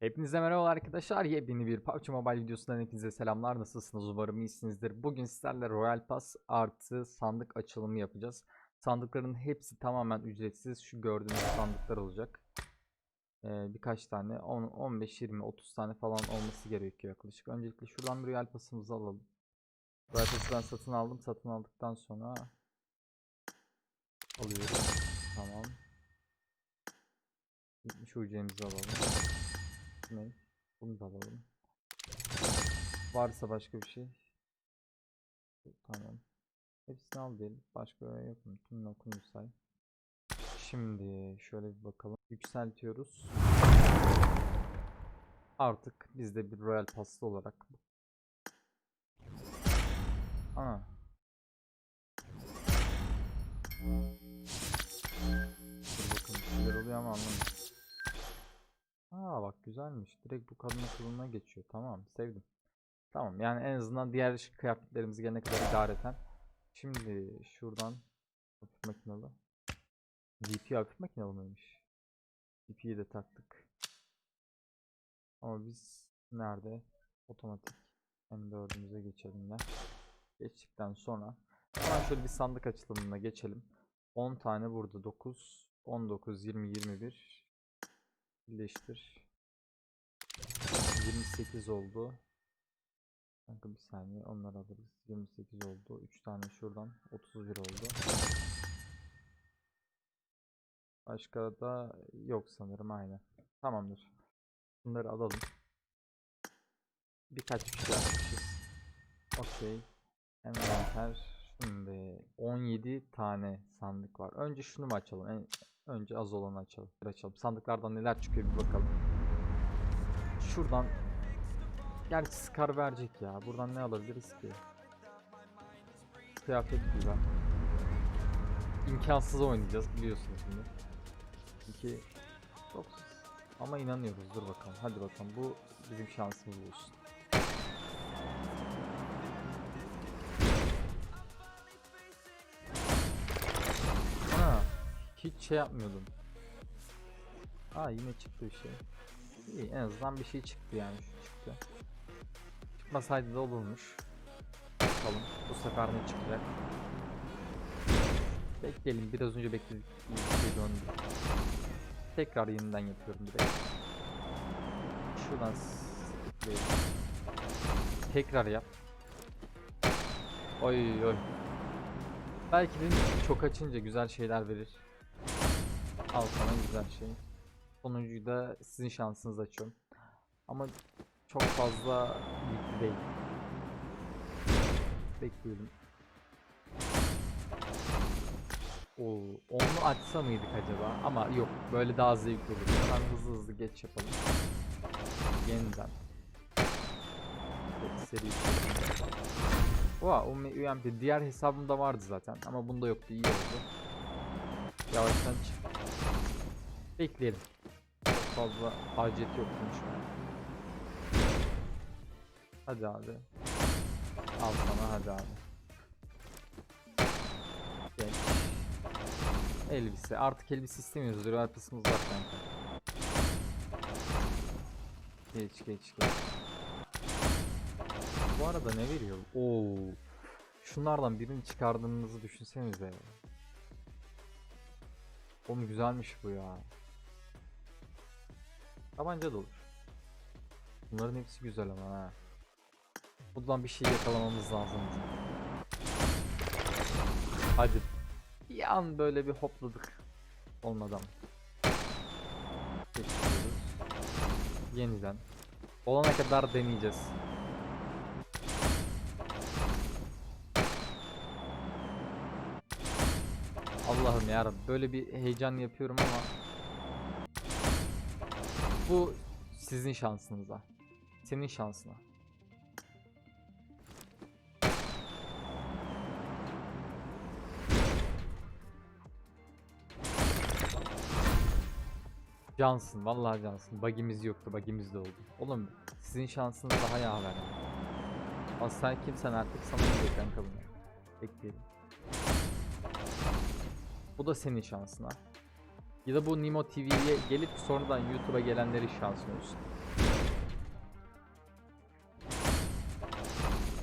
Hepinize merhaba arkadaşlar. Yepyeni bir PUBG Mobile videosundan hepinize selamlar. Nasılsınız? Umarım iyisinizdir. Bugün sizlerle Royal Pass artı sandık açılımı yapacağız. Sandıkların hepsi tamamen ücretsiz. Şu gördüğünüz sandıklar olacak. Ee, birkaç tane 10, 15, 20, 30 tane falan olması gerekiyor yaklaşık. Öncelikle şuradan Royal Pass'ımızı alalım. Royal Pass'ı ben satın aldım. Satın aldıktan sonra alıyorum. Tamam. Gitmiş UC'mizi alalım. Ne? Bunu da alalım. Varsa başka bir şey. Tamam. Hepsini al diyelim. Başka yok mu? Tüm okunu say. Şimdi şöyle bir bakalım. Yükseltiyoruz. Artık biz de bir Royal Pass'lı olarak. Güzelmiş. Direkt bu kadın kılığına geçiyor. Tamam sevdim. Tamam yani en azından diğer kıyafetlerimizi gelene kadar idareten. Şimdi şuradan hafif makinalı. DP hafif makinalı mıymış? DP'yi de taktık. Ama biz nerede? Otomatik M4'ümüze geçelim de. Geçtikten sonra hemen şöyle bir sandık açılımına geçelim. 10 tane burada 9 19 20 21 birleştir 28 oldu Kanka bir saniye onları alırız 28 oldu 3 tane şuradan 31 oldu Başka da yok sanırım aynı Tamamdır Bunları alalım Birkaç bir şey yapmışız Okey Envanter Şimdi 17 tane sandık var. Önce şunu mu açalım? En, önce az olanı açalım. Açalım. Sandıklardan neler çıkıyor bir bakalım. Şuradan Gerçi Scar verecek ya. Buradan ne alabiliriz ki? Kıyafet güzel. İmkansız oynayacağız biliyorsunuz şimdi. İki çok ama inanıyoruz. Dur bakalım. Hadi bakalım. Bu bizim şansımız olsun. Ha, hiç şey yapmıyordum. Aa yine çıktı bir şey. İyi en azından bir şey çıktı yani çıktı. Çıkmasaydı da olurmuş. Bakalım bu sefer ne çıkacak. Bekleyelim biraz önce bekledik. Bir şey döndü. Tekrar yeniden yapıyorum direkt. Şuradan. Tekrar yap. Oy oy. Belki de çok açınca güzel şeyler verir. Al sana güzel şey. Sonuncuyu da sizin şansınız açıyorum. Ama çok fazla yüklü değil. Bekleyelim. Oo, onu açsa mıydık acaba? Ama yok, böyle daha zevkli olur. Hemen hızlı hızlı geç yapalım. Yeniden. Evet, seri. Oha, o UMP diğer hesabımda vardı zaten ama bunda yoktu, iyi oldu. Yavaştan çık. Bekleyelim. Fazla acet yok. Hadi abi. Al sana hadi abi. Geç. Elbise. Artık elbise istemiyoruz. Royal Pass'ımız var kanka. Geç geç geç. Bu arada ne veriyor? Oo. Şunlardan birini çıkardığınızı düşünsenize. Oğlum güzelmiş bu ya. Tabanca da olur. Bunların hepsi güzel ama ha. Buradan bir şey yakalamamız lazım. Hadi. Bir an böyle bir hopladık. Olmadan. Yeniden. Olana kadar deneyeceğiz. Allah'ım ya böyle bir heyecan yapıyorum ama bu sizin şansınıza. Senin şansına. Cansın vallahi cansın. Bagimiz yoktu, bagimiz de oldu. Oğlum sizin şansınız daha yaver. Ama sen kimsen artık sana gidiyor kanka bunu. Bekleyelim. Bu da senin şansına. Ya da bu Nimo TV'ye gelip sonradan YouTube'a gelenlerin şansı olsun.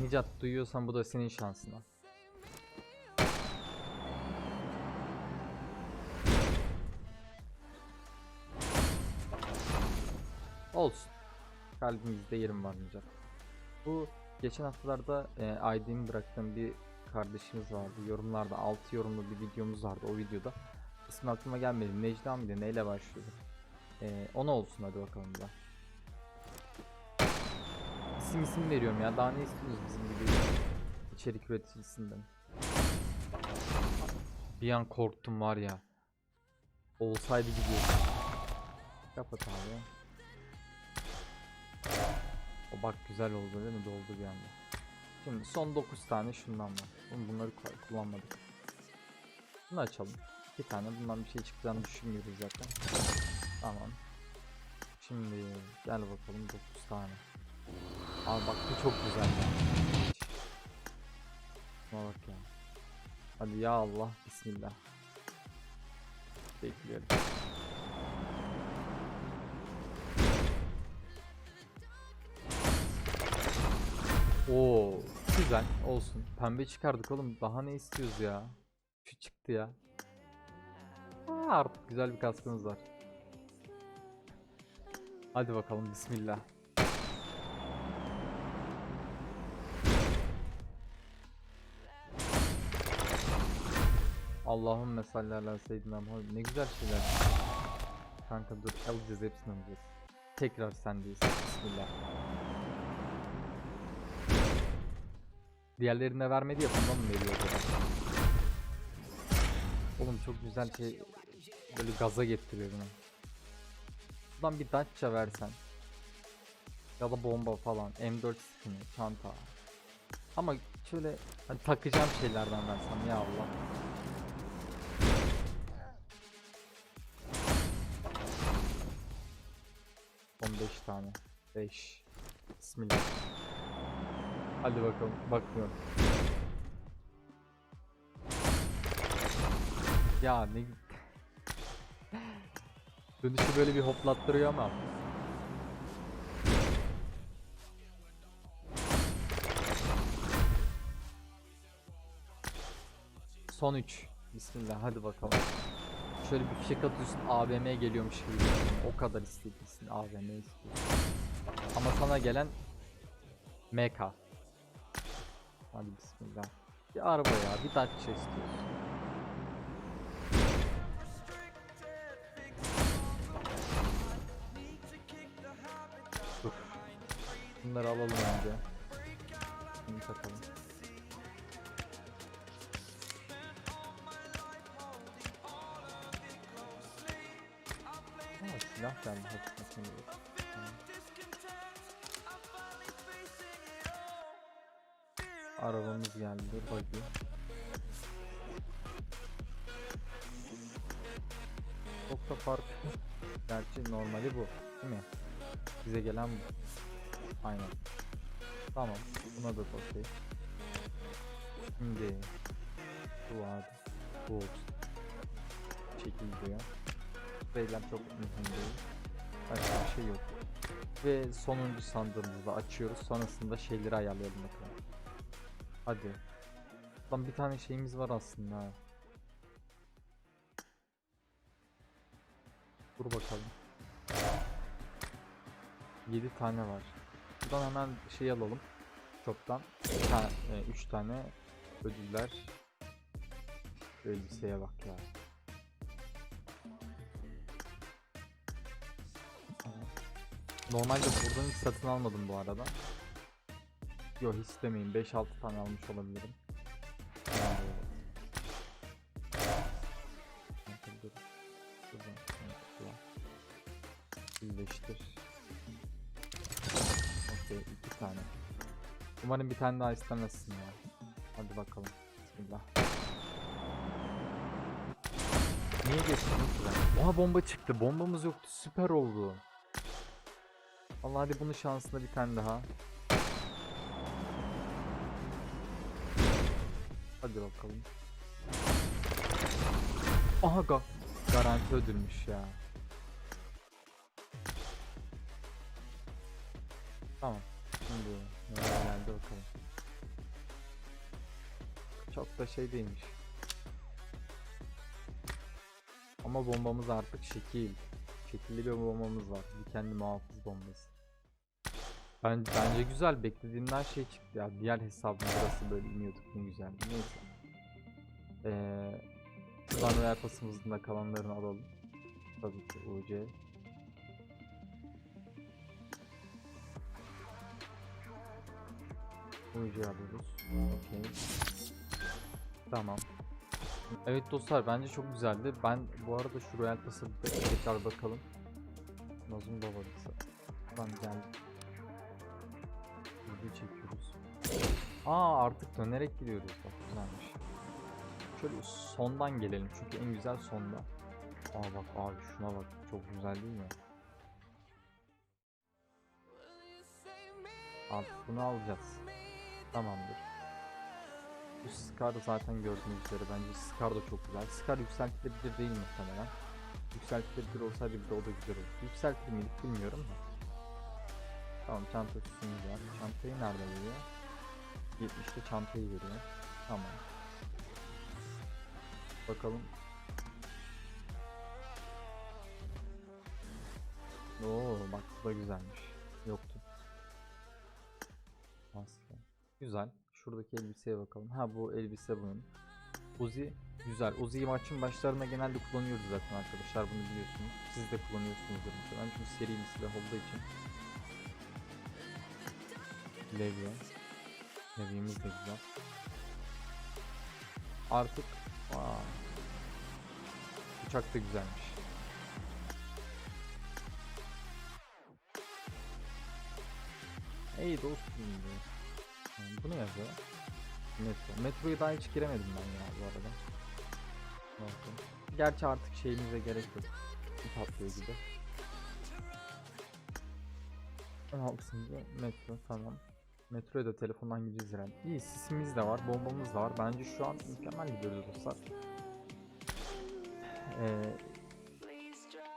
Nicat duyuyorsan bu da senin şansına. Olsun. Kalbimizde yerim var Nicat. Bu geçen haftalarda e, ID'mi bıraktığım bir kardeşimiz vardı. Yorumlarda 6 yorumlu bir videomuz vardı o videoda. İsmi aklıma gelmedi. Necla mıydı? Neyle başlıyordu? E, ona olsun hadi bakalım da. İsim isim veriyorum ya. Daha ne istiyoruz bizim gibi içerik üreticisinden. Bir an korktum var ya. Olsaydı gidiyor. Kapat abi. O bak güzel oldu değil mi? Doldu bir anda. Şimdi son 9 tane şundan var. Bunları ku- kullanmadık. Bunu açalım. Bir tane bundan bir şey çıkacağını düşünmüyoruz zaten. Tamam. Şimdi gel bakalım 9 tane. Abi bak bu çok güzel ya. Bak ya. Hadi ya Allah bismillah. Bekliyorum. Oo, güzel olsun. Pembe çıkardık oğlum. Daha ne istiyoruz ya? Şu çıktı ya. Aa, artık güzel bir kaskımız var. Hadi bakalım bismillah. Allah'ım seyyidina Muhammed. Ne güzel şeyler. Kanka dur alacağız hepsini alacağız. Tekrar sendeyiz. Bismillah. Diğerlerine vermedi ya bundan mı veriyor? Oğlum çok güzel şey böyle gaza getiriyor beni. Buradan bir Dacia versen. Ya da bomba falan. M4 skini, çanta. Ama şöyle hani takacağım şeylerden versem ya Allah. On beş tane. 5. Bismillah. Hadi bakalım. Bakmıyorum. Ya ne Dönüşü böyle bir hoplattırıyor ama. Son 3. Bismillah hadi bakalım. Şöyle bir fişek atıyorsun AVM'ye geliyormuş gibi. O kadar istediysin AVM istiyorsun. Ama sana gelen MK. Hadi bismillah. Bir araba ya, bir Dacia istiyorsun. Bunları alalım önce. Bunu takalım. Aa, silah geldi. Tamam. Arabamız geldi. Buggy. Çok da farklı. Gerçi normali bu. Değil mi? Bize gelen bu. Aynen. Tamam. Buna da okey. Şimdi bu abi. Bu olsun. Çekil diyor. Beyler çok mühim değil. Başka bir şey yok. Ve sonuncu sandığımızı da açıyoruz. Sonrasında şeyleri ayarlayalım bakalım. Hadi. Lan bir tane şeyimiz var aslında. Dur bakalım. 7 tane var. Buradan hemen şey alalım. Çoktan. 3 tane ödüller. Elbiseye bak ya. Normalde buradan hiç satın almadım bu arada. Yok hiç demeyin 5-6 tane almış olabilirim. Umarım bir tane daha istemezsin ya. Hadi bakalım. Bismillah. Niye geçtin ben? Oha bomba çıktı. Bombamız yoktu. Süper oldu. Allah hadi bunun şansında bir tane daha. Hadi bakalım. Aha ga. Garanti ödülmüş ya. Tamam. Şimdi geldi bakalım. Çok da şey değilmiş. Ama bombamız artık şekil. Şekilli bir bombamız var. Dikenli muhafız bombası. Ben, bence güzel. Beklediğimden şey çıktı ya. Diğer hesabım burası böyle iniyorduk ne güzeldi. Neyse. Ee, şuradan royal pasımızın da kalanlarını alalım. Tabii ki UC. UC alıyoruz. Okey. Tamam. Evet dostlar bence çok güzeldi. Ben bu arada şu royal de tekrar bakalım. Nazım babalısı. Tamam geldi. Video çekiyoruz. Aa artık dönerek gidiyoruz. Bak güzelmiş. Şöyle sondan gelelim çünkü en güzel sonda. Aa bak abi şuna bak çok güzel değil mi? Artık bunu alacağız. Tamamdır. Bu Scar zaten gördüğünüz üzere bence Scar da çok güzel. Scar yükseltilebilir değil muhtemelen. Yükseltilebilir olsaydı bir de o da güzel olur. Yükseltilir miydik bilmiyorum da. Tamam çanta üstümüz var. Çantayı nerede veriyor? 70'te çantayı veriyor. Tamam. Bakalım. Oo bak bu da güzelmiş. Yoktu. Güzel. Şuradaki elbiseye bakalım. Ha bu elbise bunun. Uzi güzel. Uzi'yi maçın başlarında genelde kullanıyoruz zaten arkadaşlar. Bunu biliyorsunuz. Siz de kullanıyorsunuzdur muhtemelen. Çünkü seri bir silah olduğu için. Levye. Levyemiz de güzel. Artık aa, uçak da güzelmiş. Ey dostum. Yani bu ne yazıyor? Metro. Metroyu daha hiç giremedim ben ya bu arada. Bakın. Gerçi artık şeyimize gerek yok. Bu patlıyor gibi. 16. metro tamam. Metroya da telefondan gideceğiz herhalde. İyi sisimiz de var, bombamız da var. Bence şu an mükemmel gidiyoruz dostlar. Ee,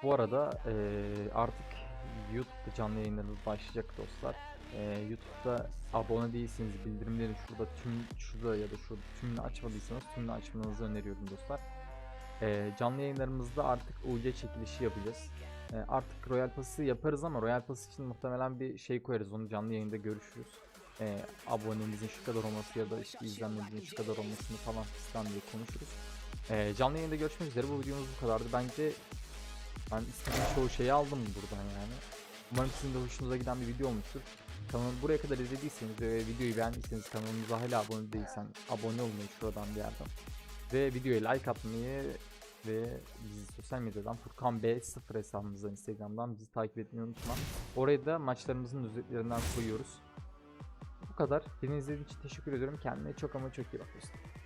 bu arada ee, artık YouTube'da canlı yayınlarımız başlayacak dostlar. Ee, YouTube'da abone değilseniz bildirimleri şurada tüm şurada ya da şurada tümünü açmadıysanız tümünü açmanızı öneriyorum dostlar. Ee, canlı yayınlarımızda artık UC çekilişi yapacağız. Ee, artık Royal Pass'ı yaparız ama Royal Pass için muhtemelen bir şey koyarız. Onu canlı yayında görüşürüz. Ee, abonemizin şu kadar olması ya da işte izlenmemizin şu kadar olmasını falan fistan diye konuşuruz. Ee, canlı yayında görüşmek üzere. Bu videomuz bu kadardı. Bence ben istediğim çoğu şeyi aldım buradan yani. Umarım sizin de hoşunuza giden bir video olmuştur. Kanalı buraya kadar izlediyseniz ve videoyu beğendiyseniz kanalımıza hala abone değilsen abone olmayı şuradan bir yerden. Ve videoya like atmayı ve bizi sosyal medyadan Furkan B0 hesabımızdan Instagram'dan bizi takip etmeyi unutma. Oraya da maçlarımızın özetlerinden koyuyoruz. Bu kadar. Beni izlediğiniz için teşekkür ediyorum. Kendine çok ama çok iyi bak dostum.